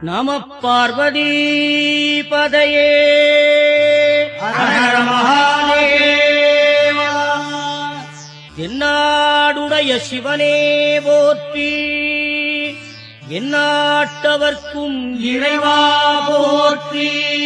நம பார்வதி பதையே. என்னாடுடைய சிவனே போற்றி. எந்நாட்டவர்க்கும் இறைவா போற்றி.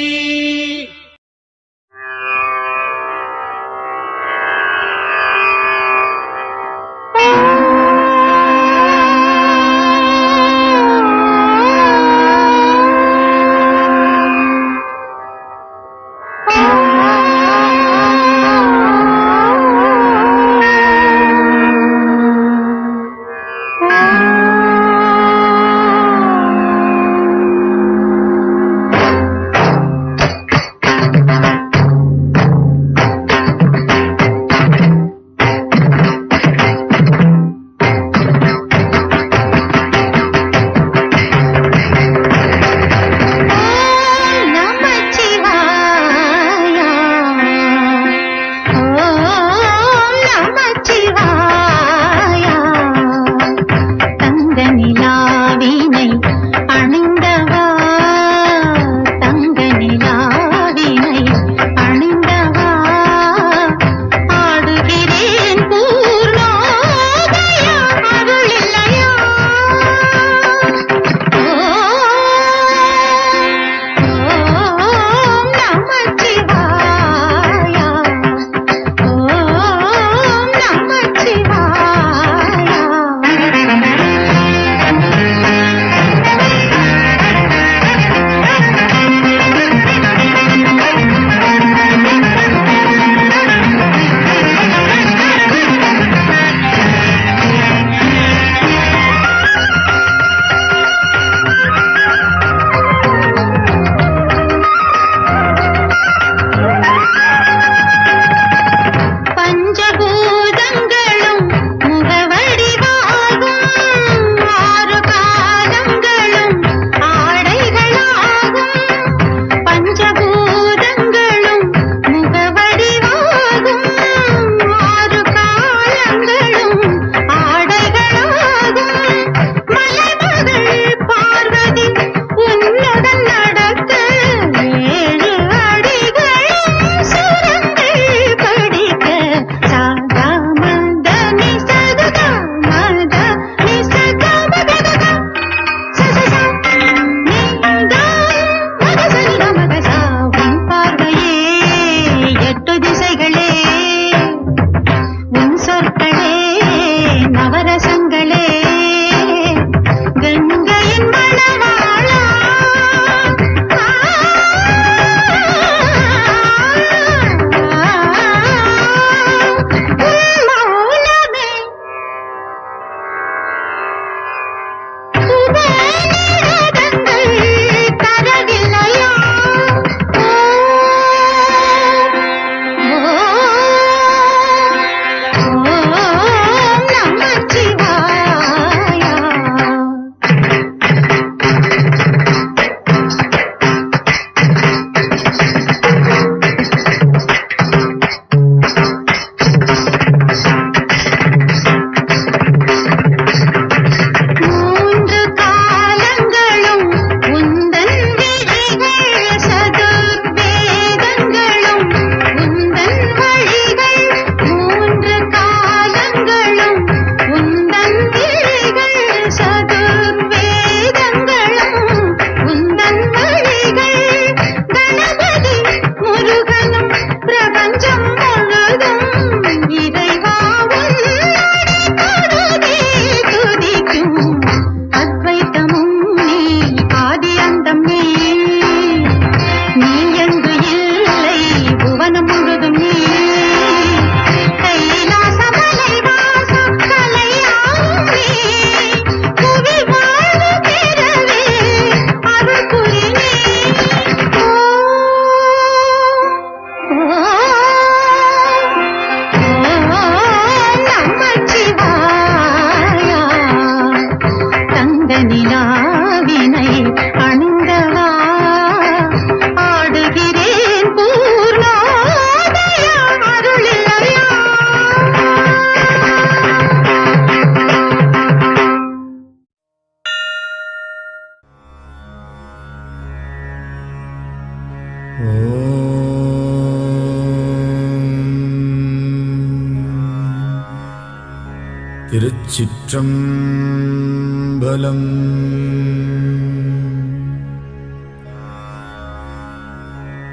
திருச்சிற்றம்பலம்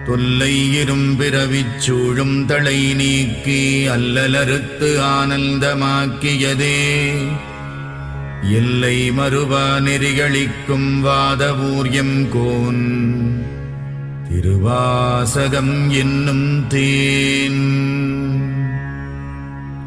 தொல்லை இரும்பிறவிச் சூழும் தலை நீக்கி அல்லலறுத்து ஆனந்தமாக்கியதே. எல்லை மறுவா நெறிகளிக்கும் வாதவூர்யம் கோன். திருவாசகம் என்னும் தேன்.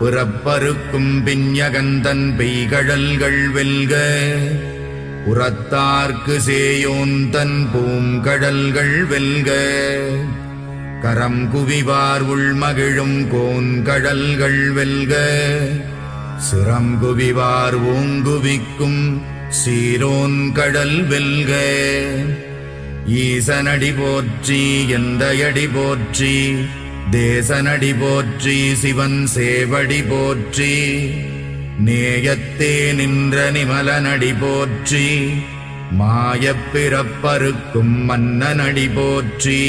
புறப்பருக்கும் பிஞகந்தன் பெய்கழல்கள் வெல்க. உரத்தார்க்கு சேயோன் தன் பூங்கடல்கள் வெல்க. கரம் குவிவார் உள்மகிழும் கோன்கடல்கள் வெல்க. சிரம் குவிவார் ஓங்குவிக்கும் சீரோன் கடல் வெல்க. ஈசனடி போற்றி எந்தையடி போற்றி தேசனடி போற்றி சிவன் சேவடி போற்றி நேயத்தே நின்ற நிமலனடி போற்றி மாயப்பிறப்பருக்கும் மன்னனடி போற்றி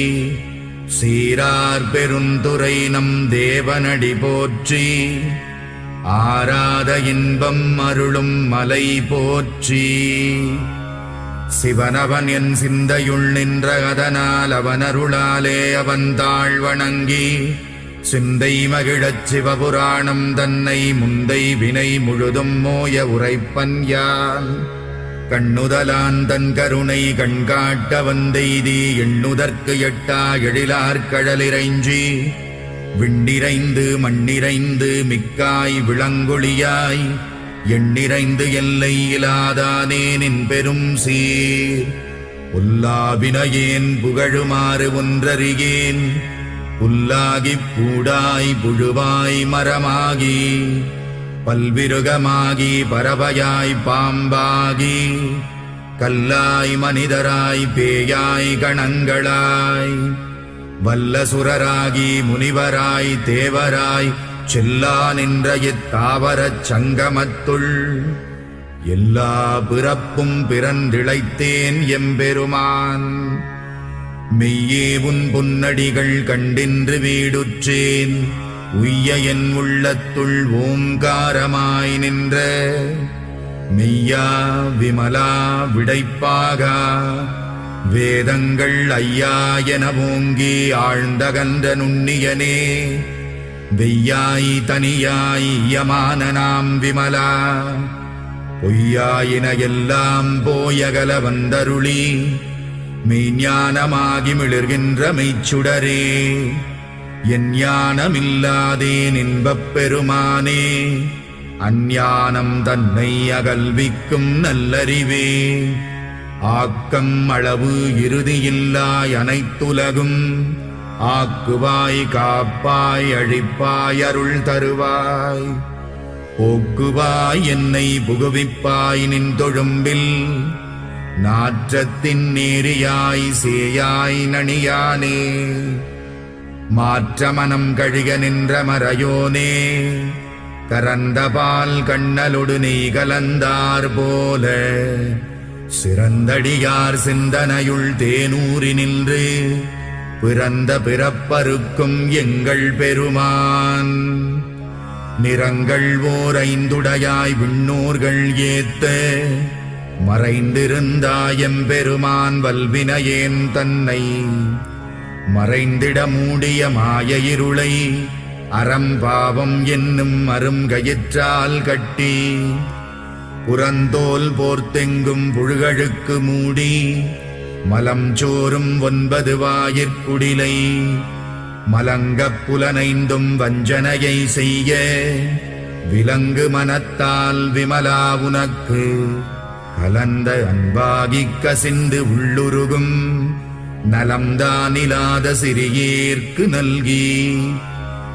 சீரார் பெருந்துரை நம் தேவனடி போற்றி ஆராத இன்பம் அருளும் மலை போற்றி. சிவனவன் என் சிந்தையுள் நின்ற அதனால் அவனருளாலே அவன் தாழ் வணங்கி சிந்தை மகிழச் சிவபுராணம் தன்னை முந்தை வினை முழுதும் மோய உரைப்பன் யான். கண்ணுதலான் தன் கருணை கண்காட்ட வந்தெய்தி எண்ணுதற்கு எட்டா எழிலார் கடலிறைஞ்சி விண்டிரைந்து மண்ணிறைந்து மிக்காய் விளங்கொழியாய் எண்ணிறைந்து எல்லை இலாதானே நின் பெரும் சீர். புல்லாவினையேன் புகழுமாறு ஒன்றறியேன். புல்லாகிப் பூடாய் புழுவாய் மரமாகி. பல்விருகமாகி பறவையாய் பாம்பாகி. கல்லாய் மனிதராய் பேயாய் கணங்களாய். வல்லசுரராகி முனிவராய் தேவராய் செல்லா நின்ற இத்தாவரச் சங்கமத்துள் எல்லா பிறப்பும் பிறந்திழைத்தேன் எம்பெருமான். மெய்யே உன் பொன்னடிகள் கண்டின்று வீடுற்றேன் உய்ய என் உள்ளத்துள் ஓங்காரமாய் நின்ற. மெய்யா விமலா விடைப்பாகா வேதங்கள் ஐயா என ஓங்கி ஆழ்ந்தகன்ற நுண்ணியனே. வெய்யாய் தனியாய் யமான நாம் விமலா. பொய்யாயின எல்லாம் போயகல வந்தருளி. மெய்ஞானமாகி மிளிர்கின்ற மெய்ச்சுடரே என் ஞானமில்லாதே இன்பப் பெருமானே. அஞ்ஞானம் தன்னை அகல்விக்கும் நல்லறிவே. ஆக்கம் அளவு இறுதியில்லாய் அனைத்துலகும். ஆக்குவாய் காப்பாய் அழிப்பாய் அருள் தருவாய். போக்குவாய் என்னை புகுவிப்பாய் நின் தொழும்பில். நாற்றத்தின் நேரியாய் சேயாய் நணியானே. மாற்ற மனம் கழிக நின்ற மறையோனே. கரந்த பால் கண்ணலொடு நீ கலந்தார் போல. சிறந்தடியார் சிந்தனையுள் தேனூறி நின்று பிறந்த பிறப்பருக்கும் எங்கள் பெருமான். நிறங்கள் ஓர் ஐந்துடையாய் விண்ணோர்கள் ஏத்த. மறைந்திருந்தாயம் பெருமான் வல்வினையேன் தன்னை. மறைந்திட மூடிய மாய இருளை அறம்பாவம் என்னும் அருங்கயிற்றால் கட்டி. புறந்தோல் போர்த்தெங்கும் புழுகழுக்கு மூடி மலம் சோறும் ஒன்பது வாயிற்குடிலை மலங்கப் புலனைந்தும் வஞ்சனையை செய்ய. விலங்கு மனத்தால் விமலா உனக்கு. கலந்த அன்பாகிக் கசிந்து உள்ளுருகும். நலம்தானிலாத சிறியேற்கு நல்கி.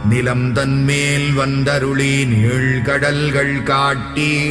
நிலம் தன்மேல் வந்தருளி நீழ்கடல்கள் காட்டி.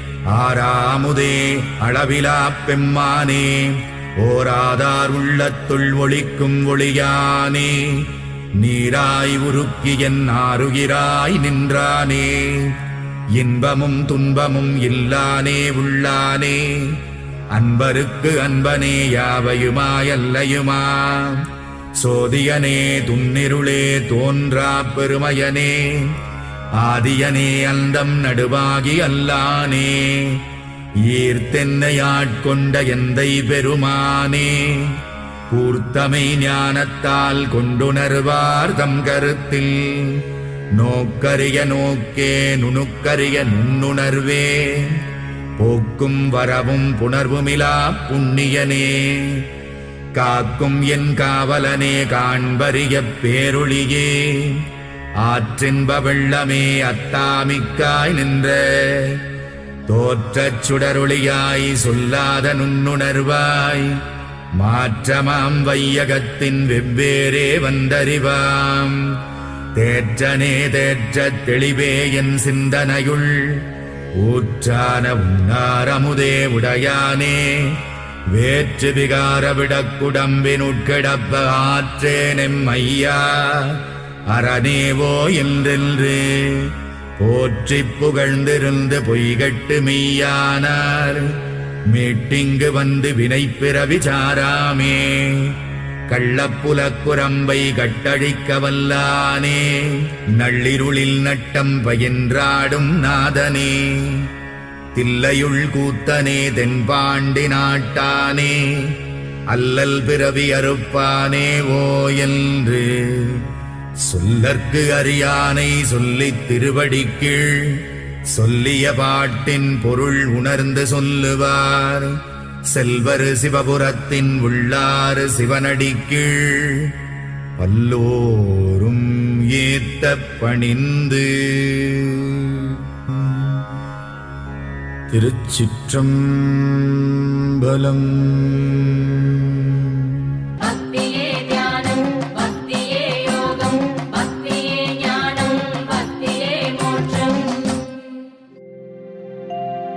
ஆராமுதே அளவிலா பெம்மானே ஓராதார் உள்ளத்துள் ஒளிக்கும் ஒளியானே நீராய் உருக்கி என் ஆறுகிறாய் நின்றானே இன்பமும் துன்பமும் இல்லானே உள்ளானே அன்பருக்கு அன்பனே யாவையுமாயல்லையுமா? சோதியனே துன்னிருளே தோன்றா பெருமையனே ஆதியனே அந்தம் நடுவாகி அல்லானே. ஈர்த்தென்னையாட்கொண்ட எந்தை பெருமானே. கூர்த்தமை ஞானத்தால் கொண்டுணர்வார் தம் கருத்தில். நோக்கரிய நோக்கே நுணுக்கரிய நுண்ணுணர்வே. போக்கும் வரவும் புணர்வுமிலா புண்ணியனே. காக்கும் என் காவலனே காண்பறிய பேருளியே ஆற்றின்ப வெள்ளமே அத்தாமிக்காய் நின்ற. தோற்றச் சுடருளியாய் சொல்லாத நுண்ணுணர்வாய். மாற்றமாம் வையகத்தின் வெவ்வேறே வந்தறிவாம். தேற்றனே தேற்ற தெளிவே என் சிந்தனையுள். ஊற்றான உன்னாரமுதே உடையானே. வேற்று விகார விடக்குடம்பின் உட்கிடப்ப ஆற்றேனெம் ஐயா. அரணேவோ என்றென்று போற்றி புகழ்ந்திருந்து பொய்கட்டு மெய்யானார். மீட்டிங்கு வந்து வினை பிறவி சாராமே கள்ளப்புலக்குரம்பை கட்டழிக்க வல்லானே நள்ளிருளில் நட்டம் பயின்றாடும் நாதனே தில்லையுள் கூத்தனே தென்பாண்டி நாட்டானே அல்லல் பிறவி அறுப்பானே ஓ என்று சொல்லற்கு அறியானை சொல்லித் திருவடிக்கீழ் சொல்லிய பாட்டின் பொருள் உணர்ந்து சொல்லுவார். செல்வர் சிவபுரத்தின் உள்ளாறு சிவனடிக்கீழ் பல்லோரும் ஏத்த பணிந்து. திருச்சிற்றம்பலம்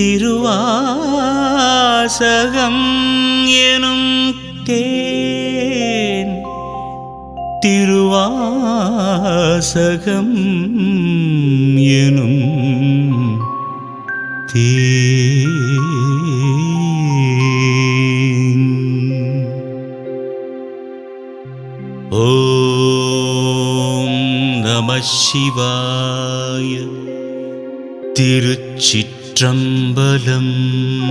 திருவாசகம் எனும் தேன். திருவாசகம் எனும் தேன். ஓம் நம சிவாய. திருச்சிற்றம்பலம் நம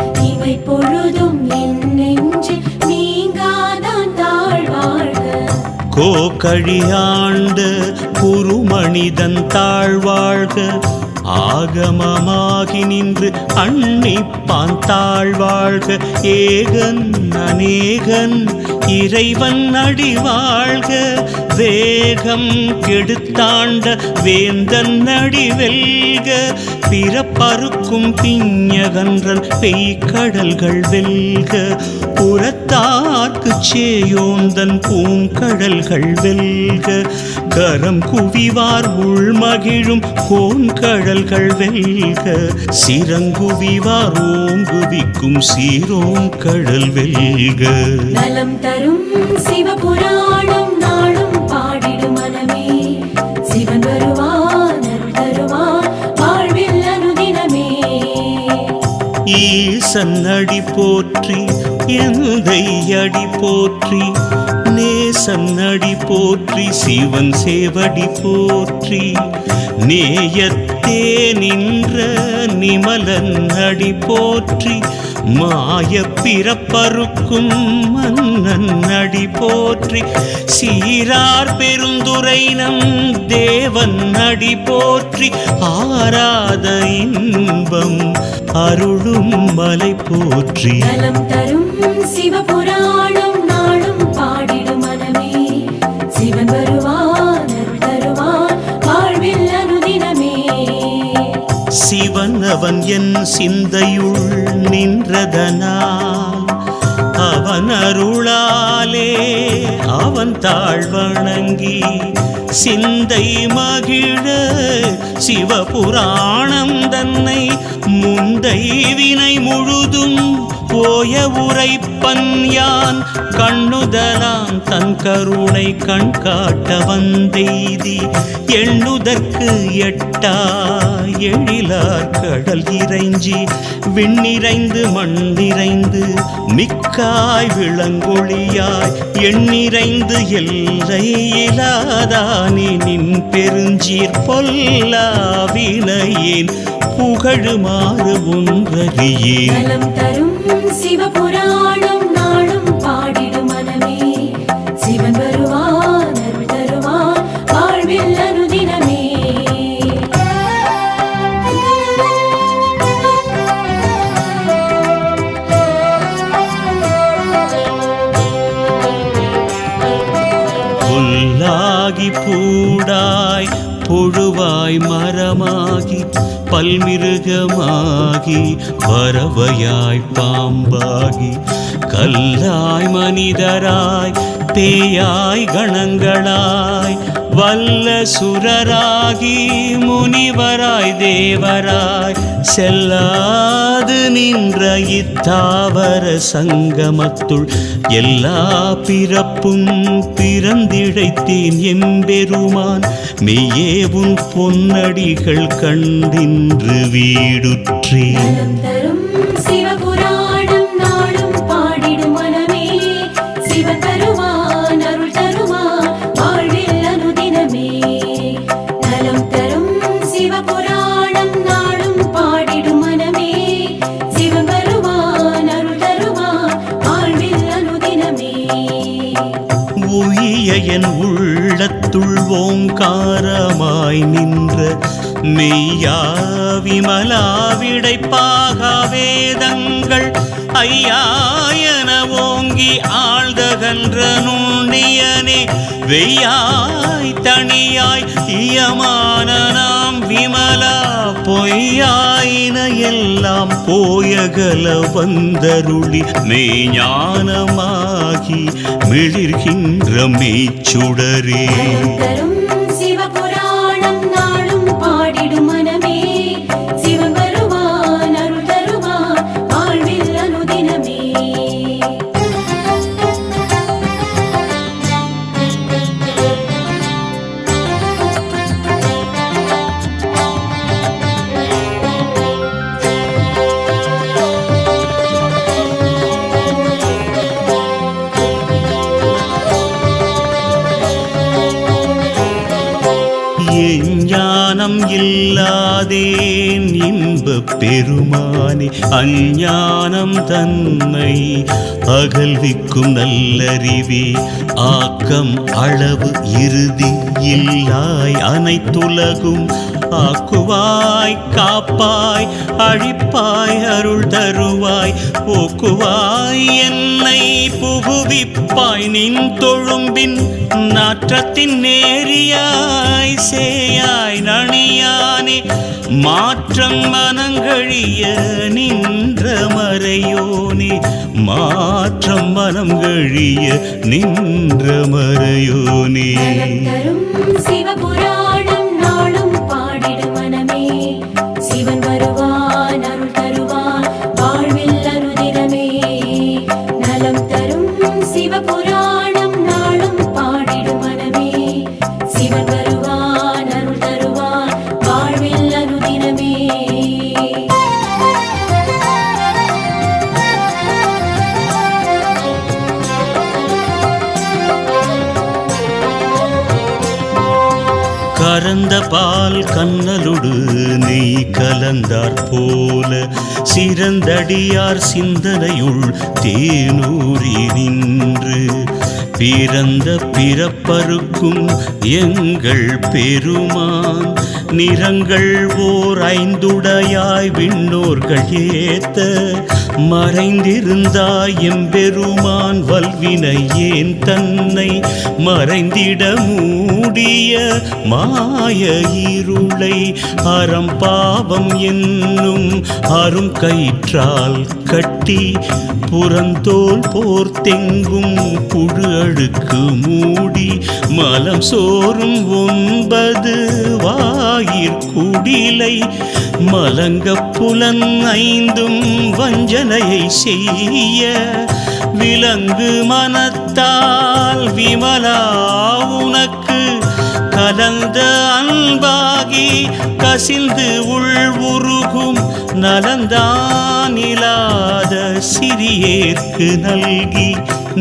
கோகழியாண்ட குருமணிதன் தாழ்வாழ்க. ஆகமமாகி நின்று அன்னிப்பான் தாழ்வாழ்க. ஏகன் அநேகன் இறைவன் அடிவாழ்க. வேகம் கெடுத்தாண்ட வேந்தன் அடிவெல்க. பிறப்பறுக்கும் பிஞகன்றன் பெய்கடல்கள் வெல்க புறத்தார்க்கு சேயோந்தன் பூங்கடல்கள் வெல்க. கரம் குவிவார் உள்மகிழும் கோன்கடல்கள் வெல்க. சிறங்குவிவார் ஓங்குவிக்கும் சீரோம் கடல் வெல்க. நலம் தரும் சிவபுராணம் நாளும் சன்னடி போற்றி எந்தை அடி போற்றி நேசன் அடி போற்றி சிவன் சேவடி போற்றி. நேயத்தே நின்ற நிமலன் அடி போற்றி மாய பிறப்பருக்கும் மன்னன் அடி போற்றி சீரார் பெருந்துரை நம் தேவன் அடி போற்றி ஆராத இன்பம் அருளும் மலை போற்றி. நலம் தரும் சிவபுராணம் நாளும் பாடிடு மனமே. சிவன் வருவான் தருவான் வாழ்வில் அனுதினமே. சிவன் அவன் என் சிந்தையுள் நின்றதனால் அவன் அருளாலே அவன் தாழ்வணங்கி சிந்தை மகிழ சிவபுராணம் தன்னை முந்தை வினை முழுதும் போய உரைப்பன் யான்? கண்ணுதலாம் தன் கருணை கண் காட்ட வந்தெய்தி எண்ணுதற்கு எட்டா எழிலார் கடல் இறைஞ்சி. விண்ணிறைந்து மண் நிறைந்து மிக்காய் விளங்கொழியாய் எண்ணிறைந்து எல்லை இலாதானே நின் பெருஞ்சீர் பொல்லாவினையேன் புகழுமாறு ஒன்றறியேன் நலம் தரும் சிவபுராணம் நாளும் பாடிடு மனமே. சிவன் வருவான் அருள் தருவான் வாழ்வில் அனுதினமே. புல்லாகி பூடாய் புழுவாய் மரமாகி பல்மிருகமாகி பறவையாய் பாம்பாகி கல்லாய் மனிதராய் பேயாய் கணங்களாய் வல்ல சுரராகி முனிவராய் தேவராய் செல்லாது நின்ற இத்தாவர சங்கமத்துள் எல்லா பிறப்பும் பிறந்திழைத்தேன் எம்பெருமான். மெய்யே உன் பொன்னடிகள் கண்டின்று வீடுற்றேன். சிவபு உயிய நின்ற மெய்யா விமலா விடைப்பாக வேதங்கள் ஐயா என ஓங்கி ஆழ்தகன்ற நுண்ணியனே வெய்யாய் தனியாய் இயமான நாம் விமலா பொய்யாயின எல்லாம் போயகல வந்தருளி மெய்ஞானமாகி மிளிர்கின்ற மெய்ச்சுடரே. பெருமானே அஞ்ஞானம் தன்னை அகல்விக்கும் நல்லறிவே ஆக்கம் அளவு இறுதி இல்லாய் அனைத்துலகும் ஆக்குவாய் காப்பாய் அழிப்பாய் அருள் தருவாய். போக்குவாய் என்னை புகுவிப்பாய். நின் தொழும்பின் நாற்றத்தின் நேரியாய் சேயாய் நணியானே மாற்றம் மனங்கழிய நின்ற மறையோனே. மாற்றம் மனம் கழிய நின்ற மறையோனே. சிவபுரம் கண்ணலொடு நெய் கலந்தார் போல. சிறந்தடியார் சிந்தனையுள் தேனூரி நின்று பிறந்த பிறப்பருக்கும் எங்கள் பெருமான் நிறங்கள் ஓர் ஐந்துடையாய் விண்ணோர்கள் ஏத்த. மறைந்திருந்தாய் எம்பெருமான் வல்வினை ஏன் தன்னை மறைந்திட மூடிய மாய இருளை? அறம் பாவம் என்னும் அரும் கயிற்றால் கட்டி புறந்தோல் போர்த்தெங்கும் புழு அழுக்கு மூடி மலம் சோறும் ஒன்பது வாயிற்குடிலை மலங்க புலன் ஐந்தும் வஞ்சனையை செய்ய விலங்கு மனத்தால் விமலா உனக்கு கலந்த அன்பாகி கசிந்து உள் உருகும் நலந்தான் சிறியேற்கு நல்கி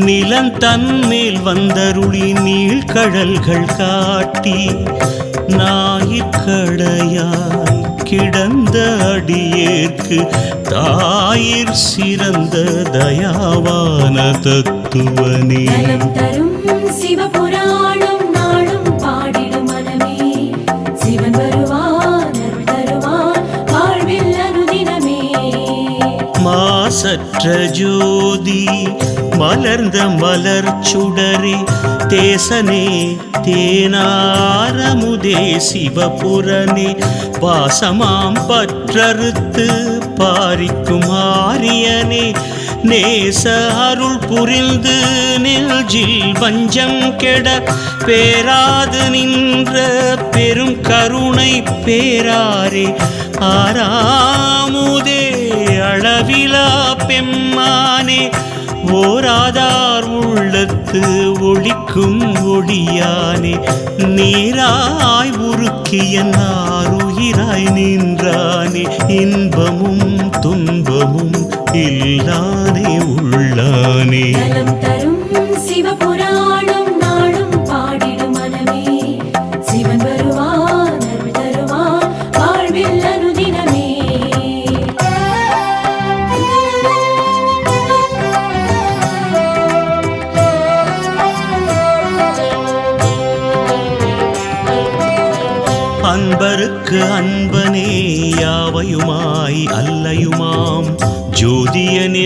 நிலம் தன்மேல் வந்தருளி நீழ்கடல்கள் காட்டி நாயிற்கடையாய் கிடந்த அடியேற்கு தாயிற் சிறந்த தயாவான தத்துவனே. தரும் சிவபுராணம் நாளும் பாடிடும் மனமே. சிவன் வருவான் அருள் தருவான் வாழ்வில் அனுதினமே. மாசற்ற ஜோதி மலர்ந்த மலர் சுடரி தேசனே தேனாரமுதே சிவபுரனே. பாசமாம் பற்றறுத்து பாரிக்கும் ஆரியனே. நேச அருள் புரிந்து நெல்ஜில் வஞ்சம் கெட பேராது நின்ற பெரும் கருணை பேராரே. ஆராமுதே அளவிலா பெம்மானே. ஓராதார் உள்ளத்து ஒளிக்கும் ஒளியானே. நீராய் உருக்கிய நாருயிராய் நின்றானே. இன்பமும் துன்பமும் இல்லானே உள்ளானே. தரும் சிவபுராணம் ஜோதியனே